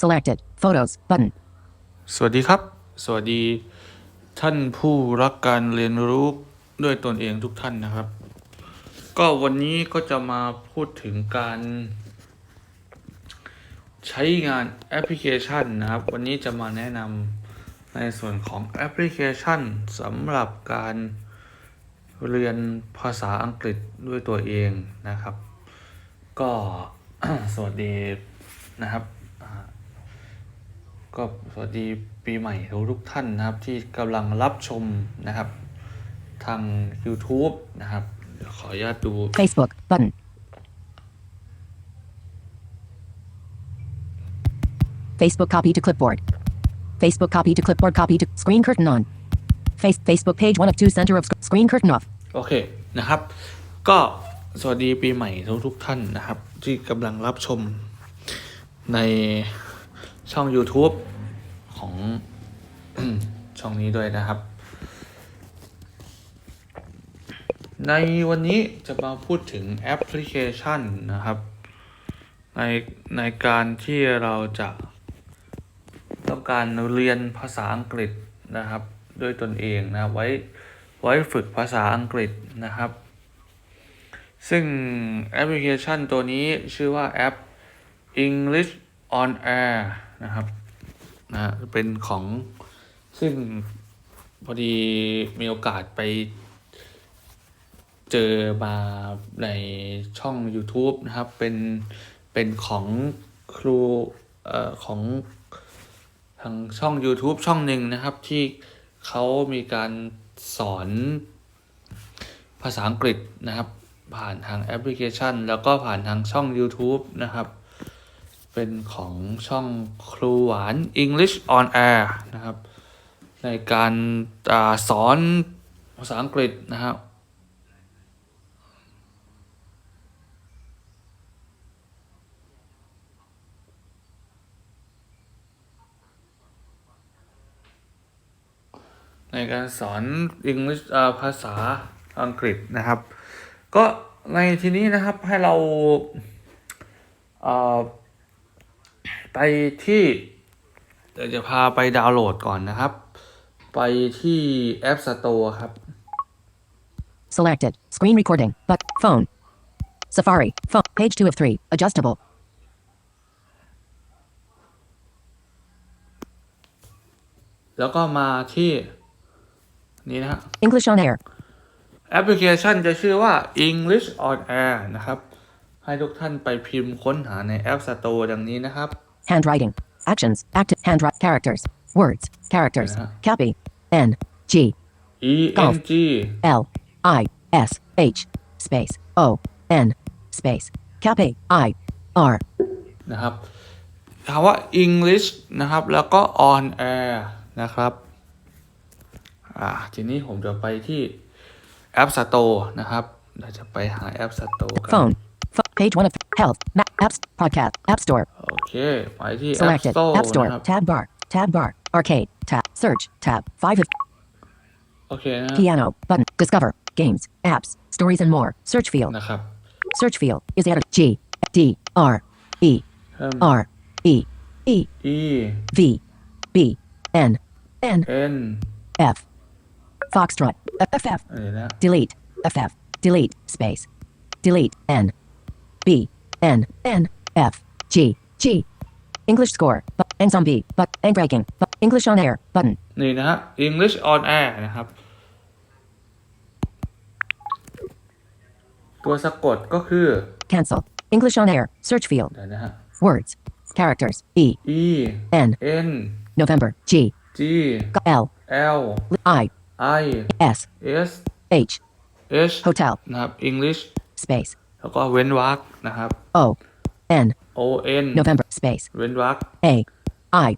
Selected. Photos. Button. สวัสดีครับ สวัสดีท่านผู้รักการเรียนรู้ด้วยตนเองทุกท่านนะครับ ก็วันนี้ก็จะมาพูดถึงการ ใช้งานแอปพลิเคชันนะครับ วันนี้จะมาแนะนำในส่วนของแอปพลิเคชันสำหรับการเรียนภาษาอังกฤษด้วยตัวเองนะครับ ก็สวัสดีนะครับ ก็สวัสดีปีใหม่ทุกทุกๆท่านนะครับ ที่กำลังรับชมนะครับ ทาง YouTube นะครับเดี๋ยวขออนุญาตดู Facebook. Button. Facebook copy to clipboard. Facebook copy to clipboard copy to screen curtain on. Face Facebook page one of two center of sc- screen curtain off. โอเคนะครับ ก็สวัสดีปีใหม่ทุกทุกๆท่านนะครับ ที่กำลังรับชมใน ช่อง YouTube ของช่องนี้ด้วยนะครับ ในวันนี้จะมาพูดถึงแอปพลิเคชันนะครับ ในในการที่เราจะต้องการเรียนภาษาอังกฤษนะครับ ด้วยตนเองนะไว้ไว้ฝึกภาษาอังกฤษนะครับ ซึ่งแอปพลิเคชันตัวนี้ชื่อว่าแอป English on Air นะครับนะเป็นของซึ่งพอดีมีโอกาสไปเจอมาในช่อง YouTube นะครับ เป็นเป็นของครูเอ่อของทางช่อง YouTube ช่องหนึ่งนะครับ ที่เขามีการสอนภาษาอังกฤษนะครับ ผ่านทางแอปพลิเคชัน แล้วก็ผ่านทางช่อง YouTube นะครับ เป็นของช่องครูหวาน English on Air นะครับ ในการอสอนภาษาอังกฤษนะครับในการสอน English ภาษาอังกฤษนะครับ ก็ในทีนี้นะครับให้เราเอ่อ ไปที่เดี๋ยวจะพาไปดาวน์โหลดก่อนนะครับ ไปที่ App Store ครับ Selected. Screen recording. But phone. Safari. Phone. Page two of three. Adjustable. แล้วก็มาที่นี่นะฮะ English on air. แอปพลิเคชันจะชื่อว่า English on Air นะครับ ให้ทุกท่านไปพิมพ์ค้นหาใน App Store ดังนี้นะครับ Handwriting. Actions. Active. Handwrite. Characters. Words. Characters. Yeah. Copy. N. G. E N G L. I. S. H. Space. O. N. Space. Copy. I. R. นะครับคำว่า English นะครับ แล้วก็ on air นะครับ อ่า ทีนี้ผมจะไปที่ App Store นะครับ เราจะไปหา App Store กัน Phone. Pho- page one of health. Map. Apps. Podcast. App Store. โอเค ไปที่ App Selected. Store App Store. นะครับ Tab bar. Tab bar. Arcade. Tab. Search. Tab. Five of โอเคนะ piano. Button. Discover. Games. Apps. Stories and more. Search field. นะครับ Search field is added. G. D. R. E. เพิ่ม R. E. E. E V. B. N. N. N F. Foxtrot. F. F. อะไรนะ Delete. F. F. Delete. Space. Delete. N. B. N. N. F. G. G. English score. But. And zombie. But. And breaking. But. English on air. Button. นี่นะฮะ English on air นะครับ ตัวสะกดก็คือ Cancel. English on air. Search field. เดี๋ยวนะฮะ Words. Characters. E. E N. N November. G. G L. L I. I S. S H. H Hotel. นะครับ English Space. แล้วก็เว้นวรรคนะครับ O. N. O N November. Space. เว้นวรรค A. I.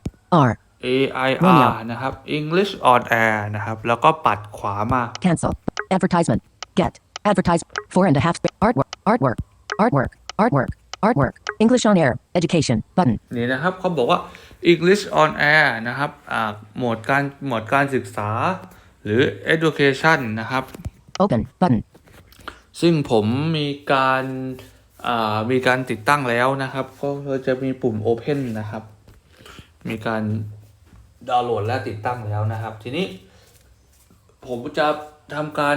R. A I Romeo R นะครับ English on air นะครับ แล้วก็ปัดขวามา Cancel. Advertisement. Get. Advertise. Four and a half. spa- Artwork. Artwork. Artwork. Artwork. Artwork. English on air. Education. Button. นี่นะครับเขาบอกว่า English on air นะครับอ่าโหมดการโหมดการศึกษาหรือ education นะครับ Open. Button. ซึ่งผมมีการอ่ามีการติดตั้งแล้วนะครับ ก็จะมีปุ่ม Open นะครับ มีการดาวน์โหลดและติดตั้งแล้วนะครับ ทีนี้ ผมจะทำการ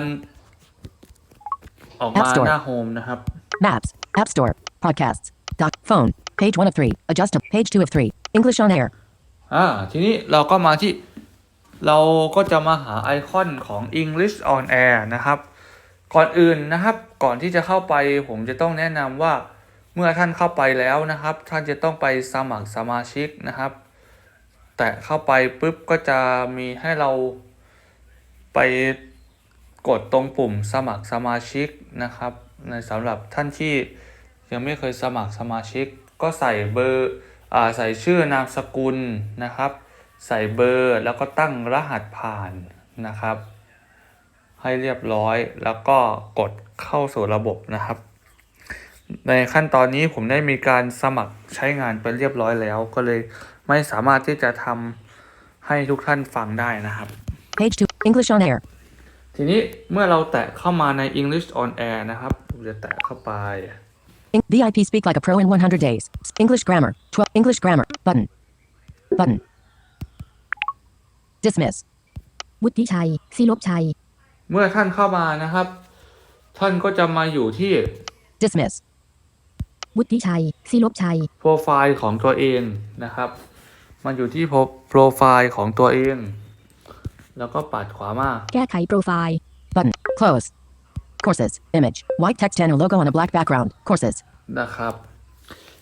ออกมา App Store หน้าโฮมนะครับ Maps. App Store. Podcasts. Doc. Phone. Page 1 of 3. Adjust. Page 2 of 3. English on air. อ่า ทีนี้เราก็มาที่ เราก็จะมาหาไอคอนของ English on Air นะครับ ก่อนอื่นนะครับก่อนที่จะเข้าไปผมจะต้องแนะนำว่าเมื่อท่านเข้าไปแล้วนะครับ ท่านจะต้องไปสมัครสมาชิกนะครับ แตะเข้าไปปุ๊บก็จะมีให้เราไปกดตรงปุ่มสมัครสมาชิกนะครับ ในสำหรับท่านที่ยังไม่เคยสมัครสมาชิก ก็ใส่เบอร์อ่าใส่ชื่อนามสกุลนะครับ ใส่เบอร์แล้วก็ตั้งรหัสผ่านนะครับ ให้เรียบร้อย แล้วก็กดเข้าสู่ระบบนะครับ ในขั้นตอนนี้ผมได้มีการสมัครใช้งานไปเรียบร้อยแล้ว ก็เลยไม่สามารถที่จะทำให้ทุกท่านฟังได้นะครับ Page 2. English on air. ทีนี้เมื่อเราแตะเข้ามาใน English on Air นะครับผมจะแตะเข้าไป In- VIP speak like a pro in 100 days. English grammar. 12. English grammar. Button. Button. Dismiss. วุฒิชัยศิลบชัย เมื่อท่านเข้ามานะครับ ท่านก็จะมาอยู่ที่ Dismiss. วุฒิชัยศิลบชัย โปรไฟล์ของตัวเองนะครับ มันอยู่ที่โปรไฟล์ของตัวเอง แล้วก็ปัดขวามา แก้ไขโปรไฟล์ Button. Close. Courses. Image. White text and a logo on a black background. Courses. นะครับ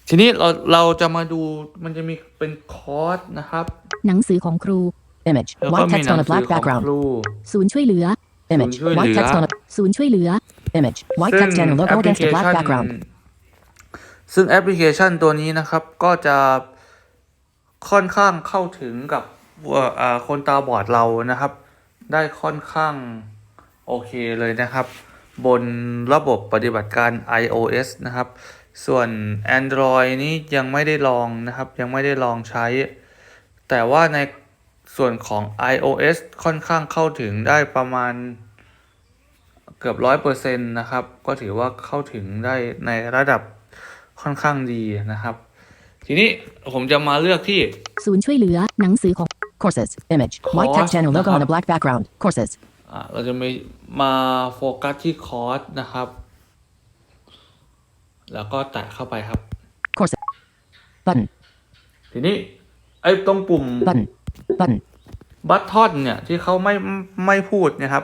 ทีนี้เราเราจะมาดูมันจะมีเป็นคอร์สนะครับ หนังสือของครู Image. แล้วก็ White มี text หนั on ง a สื black อของ background. ครูศูนย์ช่วยเหลือ Image. Sure, White text yeah. on a ศูนย์ช่วยเหลือ image. White ซึ่ง text and a logo against a black แอปพลิเคชัน background. ซึ่งแอปพลิเคชันตัวนี้นะครับก็จะค่อนข้างเข้าถึงกับเอ่ออ่าคนตาบอดเรานะครับ ได้ค่อนข้างโอเคเลยนะครับ บนระบบปฏิบัติการ iOS นะครับ ส่วน Android นี้ยังไม่ได้ลองนะครับ ยังไม่ได้ลองใช้ แต่ว่าในส่วนของ iOS ค่อนข้างเข้าถึงได้ประมาณ เกือบร้อยเปอร์เซ็นต์นะครับ ก็ถือว่าเข้าถึงได้ในระดับค่อนข้างดีนะครับ ทีนี้ผมจะมาเลือกที่ ศูนย์ช่วยเหลือหนังสือของ Courses. Image. White Course text and a logo on a นะครับ black background. Courses. อ่าเราจะมีมาโฟกัสที่คอร์สนะครับ แล้วก็แตะเข้าไปครับ Courses. Button. ทีนี้ไอ้ตรงปุ่ม Button. Button. บัตทอนเนี่ยที่เขาไม่ไม่พูดนะครับ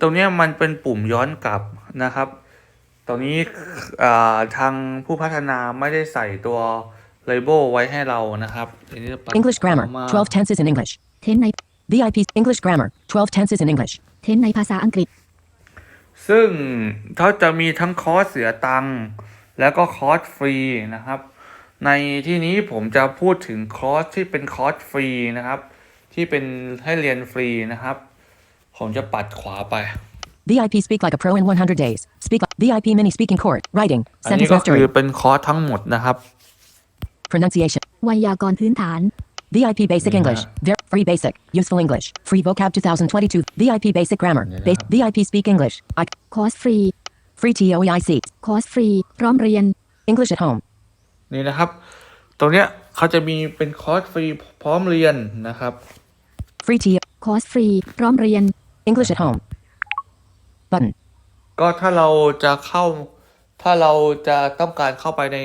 ตรงเนี้ยมันเป็นปุ่มย้อนกลับนะครับตรงนี้อ่าทางผู้พัฒนาไม่ได้ใส่ตัว label ไว้ให้เรานะครับทีนี้จะปัด English grammar. มา12 tenses in English. เทนใน VIP English grammar. 12 tenses in English. เทนในภาษาอังกฤษ ซึ่งเขาจะมีทั้งคอร์สเสียตังค์แล้วก็คอร์สฟรีนะครับ ในที่นี้ผมจะพูดถึงคอร์สที่เป็นคอร์สฟรีนะครับ ที่เป็นให้เรียนฟรีนะครับ ผมจะปัดขวาไป VIP speak like a pro in 100 days. Speak like VIP mini speaking court. Writing. อันนี้ Sentence ก็คือ mastery. เป็นคอร์สทั้งหมดนะครับ Pronunciation. ไวยากรณ์พื้นฐาน VIP basic Yeah. English. Ver- free basic. Useful English. Free vocab 2022. VIP basic grammar. Yeah. Ba- VIP speak English. I- คอร์สฟรี free TOEIC. คอร์สฟรี พร้อมเรียน English at home. นี่นะครับ ตรงเนี้ยเขาจะมีเป็นคอร์สฟรีพร้อมเรียนนะครับ Free T. คอร์สฟรี พร้อมเรียน English at home. Button. ก็ถ้าเราจะเข้า ถ้าเราจะต้องการเข้าไปใน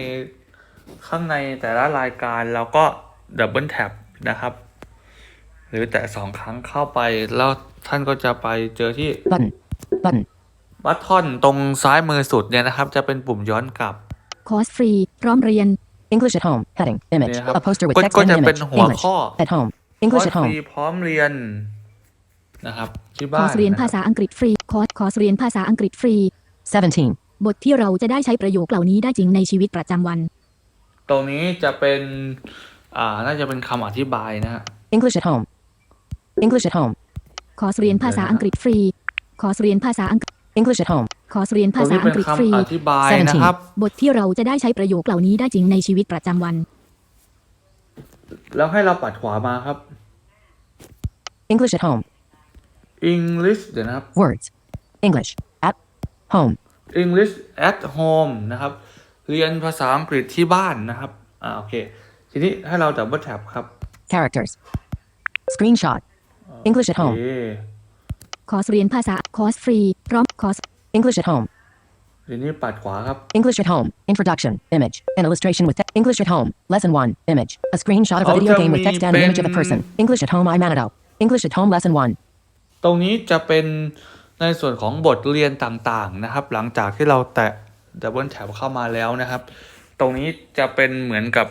ข้างในแต่ละรายการเราก็ดับเบิลแท็บนะครับ หรือแต่สองครั้งเข้าไป แล้วท่านก็จะไปเจอที่ Button. Button. บัตทอนตรงซ้ายมือสุดเนี่ยนะครับ จะเป็นปุ่มย้อนกลับคอร์สฟรีพร้อมเรียน English at home. Heading. Image. Yeah. A poster with ก็- text ก็ and จะ an เป็น image. หัว English. ข้อ At home. คอ English ร์ส at ฟรี home. พร้อมเรียนนะครับ ที่คบ้าอนร์สเรียนนะคภารับษาอังกฤษฟรี คอร์สคอร์สเรียนภาษาอังกฤษฟรี 17. บทที่เราจะได้ใช้ประโยคเหล่านี้ได้จริงในชีวิตประจำวัน ตรงนี้จะเป็น อ่า น่าจะเป็นคำอธิบายนะฮะ English at home. English at home. คอร์สเรียนภาษาอังกฤษฟรี คอร์สเรียนภาษาอังกฤษ English at home. คอร์สเรียนตรภางษานี้อัเป็งนกฤษฟรี คำอธิบายนะครับ บทที่เราจะได้ใช้ประโยคเหล่านี้ได้จริงในชีวิตประจำวัน แล้วให้เราปัดขวามาครับ English at home. English เดี๋ยวนะครับ Words. English. At home. English at home นะครับ เรียนภาษาอังกฤษที่บ้านนะครับ อ่า โอเค ทีนี้ให้เราดับเบิลแท็บครับ Characters. Screenshot. English at โอ home. เค คอร์สเรียนภาษา คอร์สฟรี พร้อม คอร์ส English at home. ทีนี้ปัดขวาครับ English at home. Introduction. Image. An illustration with te- English at home. Lesson 1. Image. A screenshot of a Oh, video tell game with me, text and an image of a Ben. person. English at home. I'm Anado. English at home. Lesson 1. ตรงนี้จะเป็นในส่วนของบทเรียนต่างๆนะครับ หลังจากที่เราแตะดับเบิลแท็บเข้ามาแล้วนะครับ ตรงนี้จะเป็นเหมือนกับ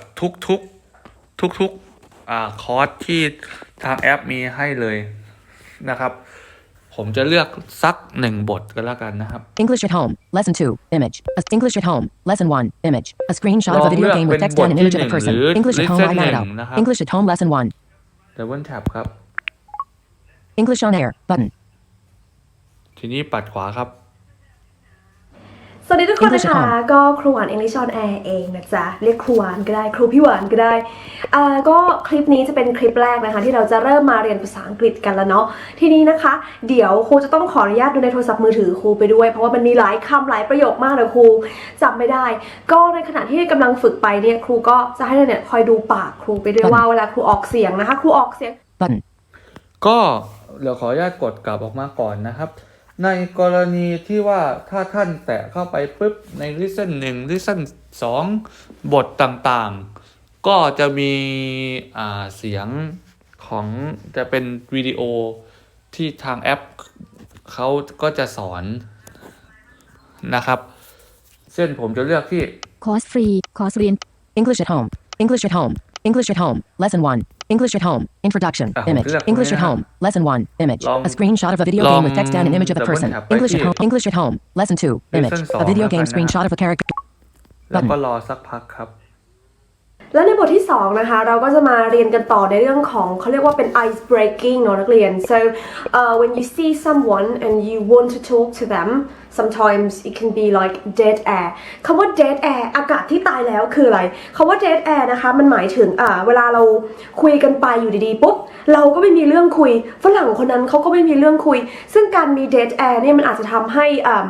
ทุกๆทุกๆอ่าคอร์สที่ทางแอปมีให้เลยนะครับ ผมจะเลือกสักหนึ่งบทก็แล้วกันนะครับ English at home. Lesson 2. Image. A- English at home. Lesson 1. Image. A screenshot of a Log video ลือก game with เป็น text and an บทที่ image of a หนึ่ง person. หรือ English at home. Lesson I'm หนึ่ง Anado. นะครับ English at home. Lesson 1. ดับเบิลแท็บครับ English on air. Button. ทีนี้ปัดขวาครับ สวัสดีทุกคน English นะ at คะ home ก็ครูหวาน English on Air เองนะจ๊ะ เรียกครูหวานก็ได้ ครูพี่หวานก็ได้อ่าก็คลิปนี้จะเป็นคลิปแรกนะคะ ที่เราจะเริ่มมาเรียนภาษาอังกฤษกันแล้วเนาะ ทีนี้นะคะ เดี๋ยวครูจะต้องขออนุญาตดูในโทรศัพท์มือถือครูไปด้วย เพราะว่ามันมีหลายคำหลายประโยคมากเลยครูจำไม่ได้ ก็ในขณะที่กำลังฝึกไปเนี่ยครูก็จะให้เราเนี่ยคอยดูปากครูไปด้วยว่าเวลาครูออกเสียงนะคะ ครูออกเสียง Button. ก็ เดี๋ยวขออนุญาตกดกลับออกมาก่อนนะครับ ในกรณีที่ว่าถ้าท่านแตะเข้าไปปุ๊บใน listen 1 listen 2 บทต่างๆ ก็จะมีอ่าเสียงของจะเป็นวิดีโอที่ทางแอปเขาก็จะสอนนะครับเช่นผมจะเลือกที่คอร์สฟรีคอร์สเรียน English at home. English at home. English at home. Lesson 1. English at home. Introduction. Ah, Image. hold it up, English hold at it up. home. Lesson 1. Image. Long- A screenshot of a video game with text and an image of a long person. double tap English at right home. here. English at home. Lesson 2. Image. Lesson A video สอง game แล้วกันนะ screenshot of a character. แล้วก็รอสักพักครับ แล้วในบทที่ 2 นะคะ เราก็จะมาเรียนกันต่อในเรื่องของเขาเรียกว่าเป็น ice breaking เนอะนักเรียน so uh, when you see someone and you want to talk to them sometimes it can be like dead air คำว่า dead air อากาศที่ตายแล้วคืออะไรคำว่า dead air นะคะ มันหมายถึงอ่าเวลาเราคุยกันไปอยู่ดีๆปุ๊บ เราก็ไม่มีเรื่องคุย ฝรั่งคนนั้นเขาก็ไม่มีเรื่องคุย ซึ่งการมี dead air เนี่ยมันอาจจะทำให้อ่า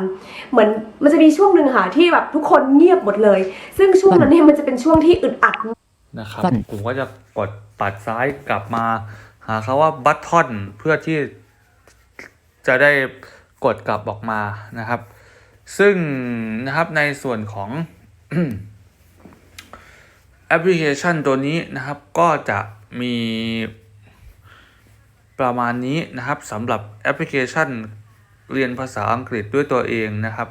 เหมือนมันจะมีช่วงหนึ่งค่ะที่แบบทุกคนเงียบหมดเลย ซึ่งช่วงนั้นเนี่ยมันจะเป็นช่วงที่อึดอัดนะครับ Button ผมก็จะกดปัดซ้ายกลับมา หาคาว่าบัตทอนเพื่อที่จะได้ กดกลับออกมานะครับ ซึ่งนะครับในส่วนของแอปพลิเคชันตัวนี้นะครับก็จะมีประมาณนี้นะครับสำหรับแอปพลิเคชันเรียนภาษาอังกฤษด้วยตัวเองนะครับ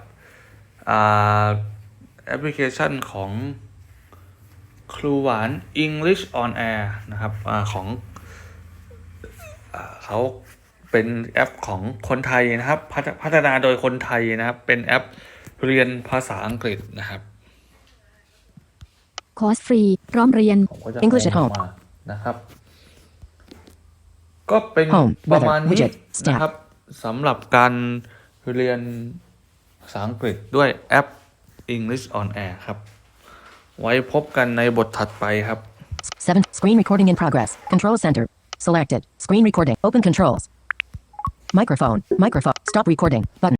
แอปพลิเคชันของครูหวาน English on Air นะครับอของอเขา เป็นแอปของคนไทยนะครับพัฒพัฒนาโดยคนไทยนะครับ เป็นแอปเรียนภาษาอังกฤษนะครับคอร์สฟรีพร้อมเรียนผมก็จะ English at เอา home มานะครับ ก็เป็น Home ประมาณ weather นี้ widget stack นะครับสำหรับการเรียนภาษาอังกฤษด้วยแอป English on Air ครับ ไว้พบกันในบทถัดไปครับ 7. Screen recording in progress. Control center. Selected. Screen recording. Open controls. Microphone. Microphone. Stop recording. Button.